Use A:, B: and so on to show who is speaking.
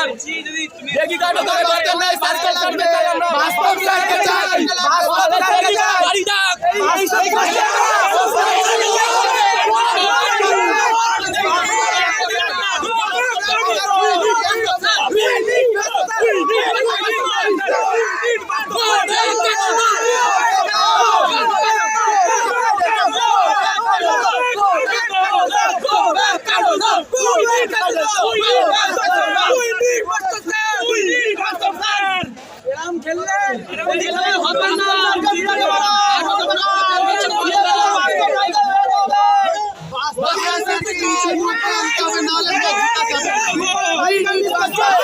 A: sir দেখি কাটো করে দরকার নাই বাস্তব করতে চাই আমরা বাস্তব স্যারকে চাই বাস্তব স্যারকে চাই বাড়ি
B: বাস্তব